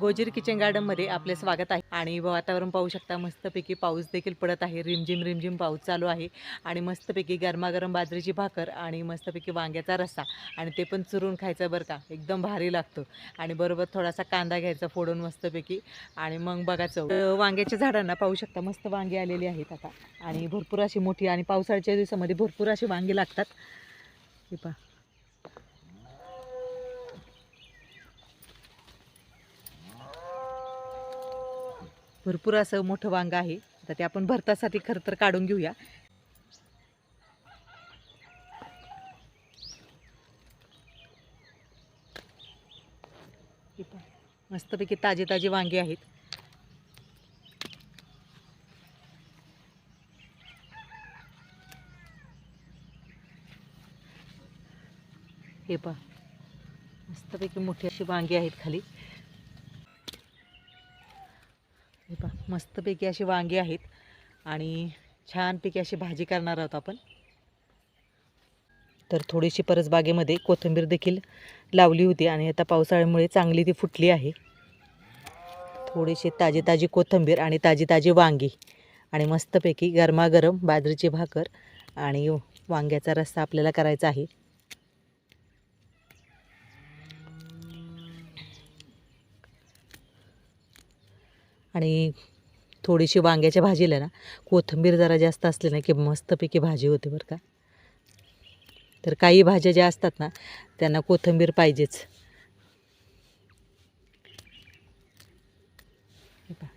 गोजीर kitchen गार्डनमध्ये आपले स्वागत आहे. आणि वातावरण पाहू शकता मस्तपैकी पाऊस देखील पडत आहे. रिमझिम रिमझिम पाऊस चालू आहे. आणि मस्तपैकी गरमागरम बाजरीची भाकर आणि मस्तपैकी वांग्याचा रस्सा. आणि ते पण चुरून खायचं बरं का. एकदम भारी लागतो. आणि बरोबर थोडासा कांदा घ्यायचा फोडून मस्तपैकी. आणि मग बघायचं वांग्याच्या झाडांना पाहू शकता मस्त वांगी आलेली आहेत आता. आणि भरपूर अशी मोठी आणि पावसाळ्याच्या दिवसामध्ये भरपूर अशी वांगी लागतात. हे पहा. भरपूर असं मोठं वांग आहे. आता ते आपण भरतासाठी खरं तर काढून घेऊया. हे पहा, मस्तपैकी ताजे ताजे वांगे आहेत. हे पहा मस्तपैकी मोठी अशी वांगी आहेत खाली हे पहा मस्तपैकी अशी वांगी आहेत आणि छानपैकी अशी भाजी करणार आहोत आपण. तर थोडीशी परसबागेमध्ये कोथिंबीर देखील लावली होती आणि आता पावसाळ्यामुळे चांगली ती फुटली आहे. थोडीशी ताजी ताजी कोथिंबीर आणि ताजी ताजी वांगी आणि मस्तपैकी गरमागरम बाजरीची भाकर आणि वांग्याचा रस्सा आपल्याला करायचा आहे. आणि थोडीशी वांग्याच्या भाजीला ना कोथिंबीर जरा जास्त असली ना की मस्तपैकी भाजी होते बरं का. तर काही भाज्या ज्या असतात ना त्यांना कोथिंबीर पाहिजेच हे पहा.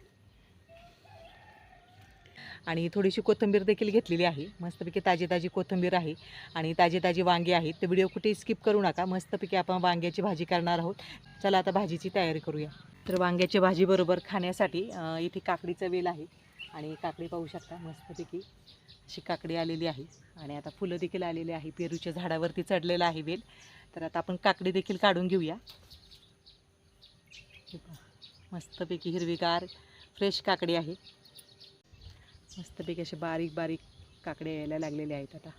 आणि थोडीशी कोथिंबीर देखील घेतलेली आहे. मस्तपैकी ताजी ताजी कोथिंबीर आहे आणि ताजी ताजी वांगी आहेत. तर व्हिडिओ कुठेही स्किप करू नका. मस्तपैकी आपण वांग्याची भाजी करणार आहोत. चला आता भाजीची तयारी करूया. तर वांग्याची भाजी बरोबर खाण्यासाठी इथे काकडीचं वेल आहे आणि काकडी पाहू शकता. मस्तपैकी अशी काकडी आलेली आहे आणि आता फुलं देखील आलेली आहे. पेरूच्या झाडावरती चढलेलं आहे वेल. तर आता आपण काकडी देखील काढून घेऊया. मस्तपैकी हिरवीगार फ्रेश काकडी आहे. मस्तपैकी असे बारीक बारीक काकडे यायला लागलेले आहेत आता.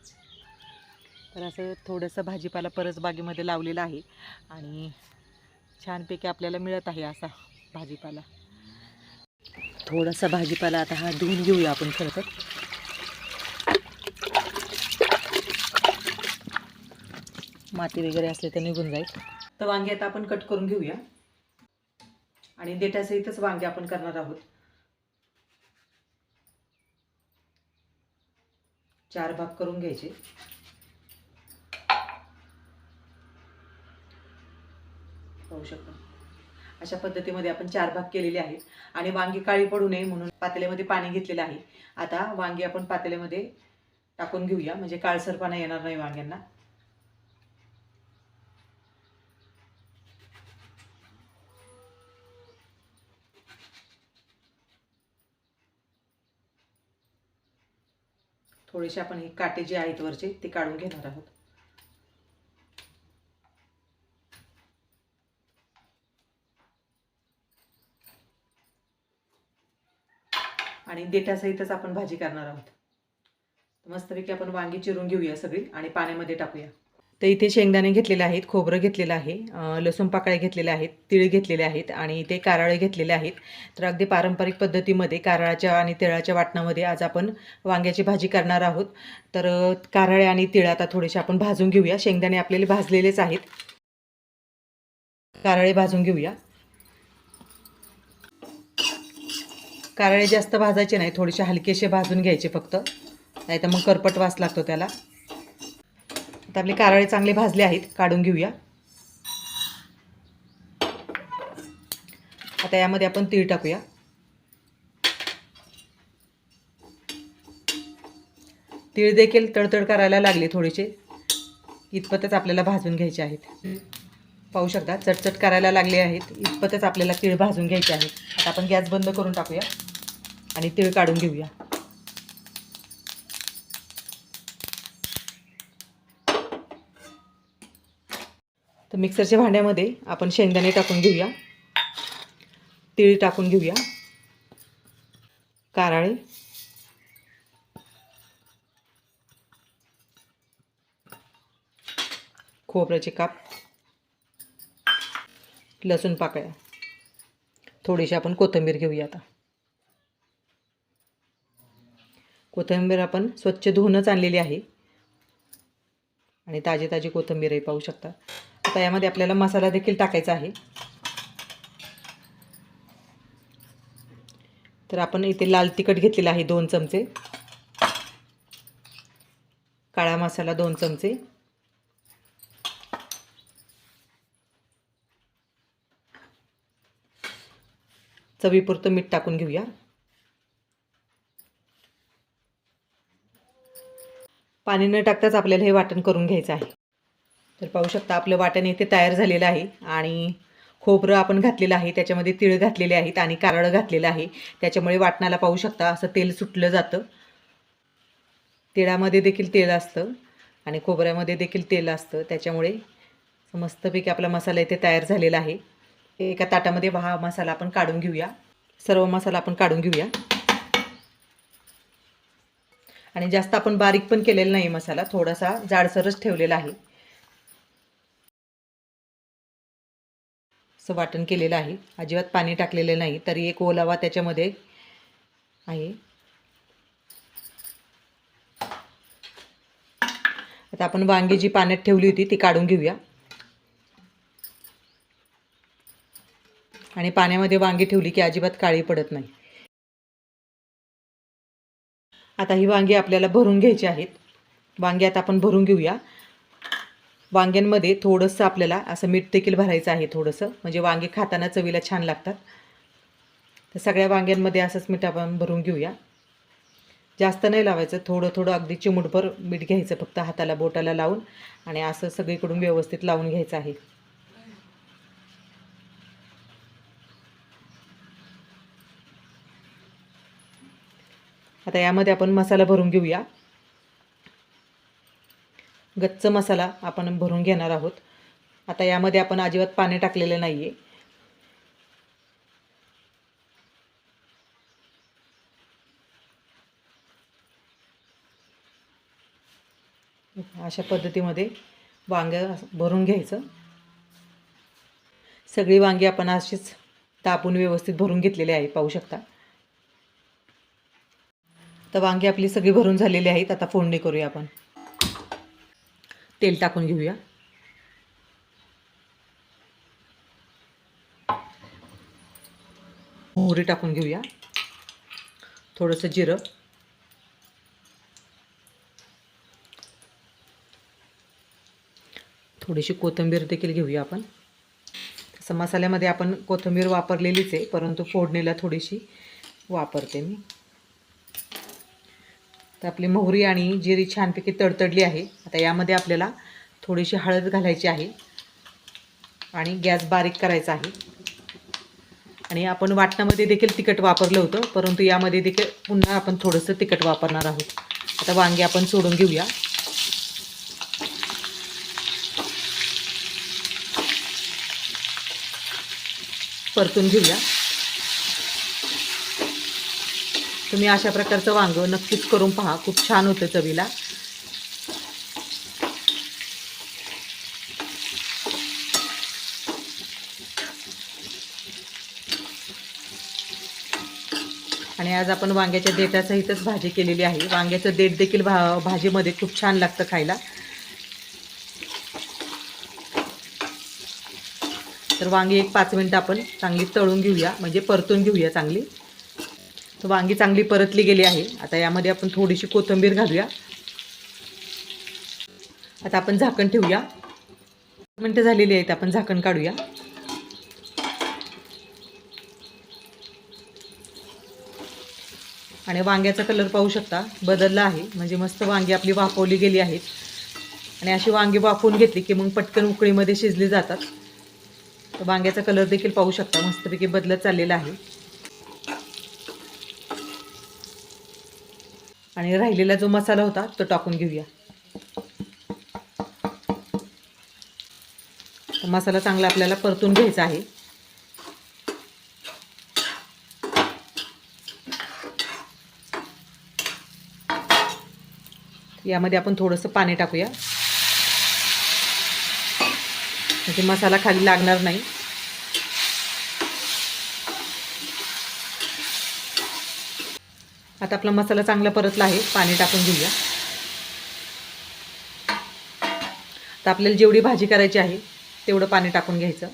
तर असं थोडंसं भाजीपाला परसबागेमध्ये लावलेलं आहे आणि छानपैकी आपल्याला मिळत आहे असा भाजीपाला. थोडासा भाजीपाला आता हा धुवून घेऊया आपण खरं तर. माती वगैरे असले तर निघून जाईल. तर वांगे आता आपण कट करून घेऊया. आणि देठासहितच वांगे आपण करणार आहोत. चार भाग करून घ्यायचे. पाहू शकता. अशा पद्धतीमध्ये आपण चार भाग केलेले आहेत. आणि वांगी काळी पडू नये म्हणून पातेल्यामध्ये पाणी घेतलेलं आहे. आता वांगी आपण पातेल्यामध्ये टाकून घेऊया. म्हणजे काळसरपणा येणार नाही वांग्यांना. थोडेसे आपण हे काटे जे आहेत वरचे ते काढून घेणार आहोत. आणि देठासहितच आपण भाजी करणार आहोत. मस्तपैकी आपण वांगी चिरून घेऊया सगळी आणि पाण्यामध्ये टाकूया. तर इथे शेंगदाणे घेतलेले आहेत खोबरं घेतलेलं आहे लसूण पाकळ्या घेतलेल्या आहेत तिळ घेतलेले आहेत आणि इथे कारळे घेतलेले आहेत. तर अगदी पारंपरिक पद्धतीमध्ये कारळाच्या आणि तिळाच्या वाटणामध्ये आज आपण वांग्याची भाजी करणार आहोत. तर कारळे आणि तिळ आता थोडेसे आपण भाजून घेऊया. शेंगदाणे आपल्याला भाजलेलेच आहेत. कारळे भाजून घेऊया. कारळे जास्त भाजायचे नाही थोडेसे हलकेसे भाजून घ्यायचे फक्त. नाही तर मग करपट वास लागतो त्याला. आता आपले कारळे चांगले भाजले आहेत काढून घेऊया. आता यामध्ये आपण तीळ टाकूया. तीळ देखील तडतड करायला लागले थोडेसे. इतपतच आपल्याला भाजून घ्यायचे आहेत. पाहू शकता चटचट करायला लागले आहेत. इतपतच आपल्याला तीळ भाजून घ्यायचे आहेत. आता आपण गॅस बंद करून टाकूया आणि तीळ काढून घेऊया. तर मिक्सरच्या भांड्यामध्ये आपण शेंगदाणे टाकून घेऊया. तीळ टाकून घेऊया. कारळे. खोबऱ्याचे काप. लसूण पाकळ्या. थोडीशी आपण कोथिंबीर घेऊया आता. कोथिंबीर आपण स्वच्छ धुवूनच आणलेली आहे. आणि ताजी ताजी कोथिंबीरही पाहू शकता. आता यामध्ये आपल्याला मसाला देखील टाकायचा आहे. तर आपण इथे लाल तिखट घेतलेलं आहे दोन चमचे. काळा मसाला दोन चमचे. चवीपुरतं मीठ टाकून घेऊया. पाणी न टाकताच आपल्याला हे वाटण करून घ्यायचं आहे. तर पाहू शकता आपलं वाटण इथे तयार झालेलं आहे आणि खोबरं आपण घातलेलं आहे त्याच्यामध्ये तिळ घातलेले आहेत आणि कारळं घातलेलं आहे. त्याच्यामुळे वाटणाला पाहू शकता असं तेल सुटलं जातं. तिळामध्ये देखील तेल असतं आणि खोबऱ्यामध्ये देखील तेल असतं. त्याच्यामुळे मस्तपैकी आपला मसाला इथे तयार झालेला आहे. एका ताटामध्ये हा मसाला आपण काढून घेऊया. सर्व मसाला आपण काढून घेऊया. आणि जास्त आपण बारीक पण केलेला नाही मसाला थोडासा जाडसरच ठेवलेला आहे. असं वाटण केलेलं आहे. अजिबात पाणी टाकलेलं नाही. तरी एक ओलावा त्याच्यामध्ये आहे. आता आपण वांगी जी पाण्यात ठेवली होती ती काढून घेऊया. आणि पाण्यामध्ये वांगी ठेवली की अजिबात काळी पडत नाही. आता ही वांगी आपल्याला भरून घ्यायची आहेत. वांगी आता आपण भरून घेऊया. वांग्यांमध्ये थोडंसं आपल्याला असं मीठ देखील भरायचं आहे थोडंसं. म्हणजे वांगी खाताना चवीला छान लागतात. तर सगळ्या वांग्यांमध्ये असंच मीठ आपण भरून घेऊया. जास्त नाही लावायचं. थोडं थोडं अगदी चिमुटभर मीठ घ्यायचं फक्त हाताला बोटाला लावून. आणि असं सगळीकडून व्यवस्थित लावून घ्यायचं आहे. आता यामध्ये आपण मसाला भरून घेऊया. गच्च मसाला आपण भरून घेणार आहोत. आता यामध्ये आपण अजिबात पाणी टाकलेलं नाही आहे अशा पद्धतीमध्ये वांग्या भरून घ्यायचं. सगळी वांगी आपण अशीच तापून व्यवस्थित भरून घेतलेली आहे पाहू शकता. तर वांगी आपली सगळी भरून झालेली आहेत आता फोडणी करूया आपण. तेल टाकून घेऊया. मोहरी टाकून घेऊया. थोडंसं जिरं. थोडीशी कोथिंबीर देखील घेऊया आपण. तसं मसाल्यामध्ये आपण कोथिंबीर वापरलेलीच आहे परंतु फोडणीला थोडीशी वापरते मी. तर आपली मोहरी आणि जिरी छानपैकी तडतडली आहे. आता यामध्ये आपल्याला थोडीशी हळद घालायची आहे आणि गॅस बारीक करायचा आहे. आणि आपण वाटणामध्ये देखील तिखट वापरलं होतं परंतु यामध्ये देखील पुन्हा आपण थोडंसं तिखट वापरणार आहोत. आता वांगे आपण सोडून घेऊया. परतून घेऊया. तुम्ही अशा प्रकारचं वांगं नक्कीच करून पहा. खूप छान होतं चवीला. आणि आज आपण वांग्याच्या देठासहितच भाजी केलेली आहे. वांग्याचं देठ देखील भा भाजीमध्ये खूप छान लागतं खायला. तर वांगी एक पाच मिनटं आपण चांगली तळून घेऊया. म्हणजे परतून घेऊया चांगली. तर वांगी चांगली परतली गेली आहे. आता यामध्ये आपण थोडीशी कोथिंबीर घालूया. आता आपण झाकण ठेवूया. मिनटं झालेली आहेत आपण झाकण काढूया. आणि वांग्याचा कलर पाहू शकता बदलला आहे. म्हणजे मस्त वांगी आपली वाफवली गेली आहेत. आणि अशी वांगी वाफवून घेतली की मग पटकन उकळीमध्ये शिजली जातात. तर वांग्याचा कलर देखील पाहू शकता मस्तपैकी बदलत चाललेला आहे. आणि राहिलेला जो मसाला होता तो टाकून घेऊया. मसाला चांगला आपल्याला परतून घ्यायचा आहे. यामध्ये आपण थोडंसं पाणी टाकूया. म्हणजे मसाला खाली लागणार नाही. आता आपला मसाला चांगला परतला आहे पाणी टाकून घेऊया. आता आपल्याला जेवढी भाजी करायची आहे तेवढं पाणी टाकून घ्यायचं.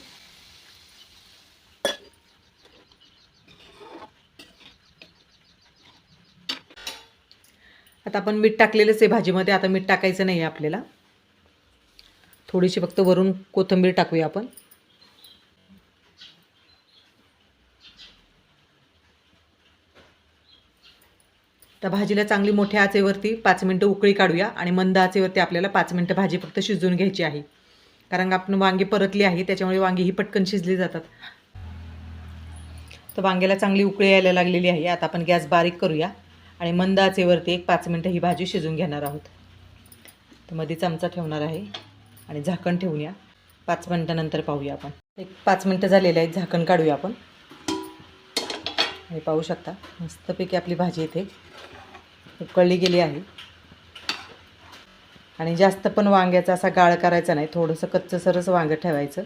आता आपण मीठ टाकलेलंच आहे भाजीमध्ये आता मीठ टाकायचं नाही आहे आपल्याला. थोडीशी फक्त वरून कोथिंबीर टाकूया आपण. तर भाजीला चांगली मोठ्या आचेवरती पाच मिनटं उकळी काढूया आणि मंद आचेवरती आपल्याला पाच मिनटं भाजी फक्त शिजवून घ्यायची आहे. कारण आपण वांगी परतली आहे त्याच्यामुळे वांगी ही पटकन शिजली जातात. तर वांग्याला चांगली उकळी यायला लागलेली आहे. आता आपण गॅस बारीक करूया आणि मंद आचेवरती एक पाच मिनटं ही भाजी शिजून घेणार आहोत. तर मध्ये चमचा ठेवणार आहे आणि झाकण ठेवूया. पाच मिनटानंतर पाहूया आपण. एक पाच मिनटं झालेले आहेत झाकण काढूया आपण. हे पाहू शकता मस्तपैकी आपली भाजी इथे उकळली गेली आहे. आणि जास्त पण वांग्याचा असा गाळ करायचा नाही थोडंसं कच्चं सरस वांगं ठेवायचं.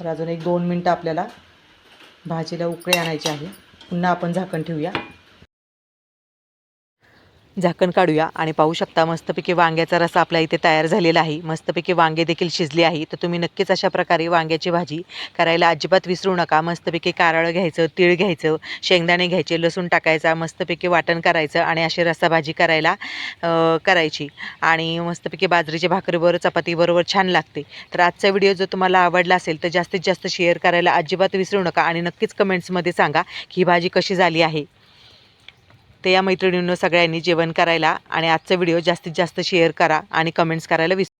तर अजून एक दोन मिनटं आपल्याला भाजीला उकळी आणायची आहे. पुन्हा आपण झाकण ठेवूया. झाकण काढूया आणि पाहू शकता मस्तपैकी वांग्याचा रस आपल्या इथे तयार झालेला आहे. मस्तपैकी वांगे देखील शिजले आहे तर तुम्ही नक्कीच अशा प्रकारे वांग्याची भाजी करायला अजिबात विसरू नका. मस्तपैकी कारळं घ्यायचं तीळ घ्यायचं शेंगदाणे घ्यायचे लसूण टाकायचा मस्तपैकी वाटण करायचं आणि अशी रसाभाजी करायला करायची. आणि मस्तपैकी बाजरीच्या भाकरीबरोबर चपातीबरोबर छान लागते. तर आजचा व्हिडिओ जो तुम्हाला आवडला असेल तर जास्तीत जास्त शेअर करायला अजिबात विसरू नका आणि नक्कीच कमेंट्समध्ये सांगा की ही भाजी कशी झाली आहे. तर या मैत्रिणींनो सगळ्यांनी जेवण करायला आणि आजचा व्हिडिओ जास्तीत जास्त शेअर करा आणि कमेंट्स करायला विस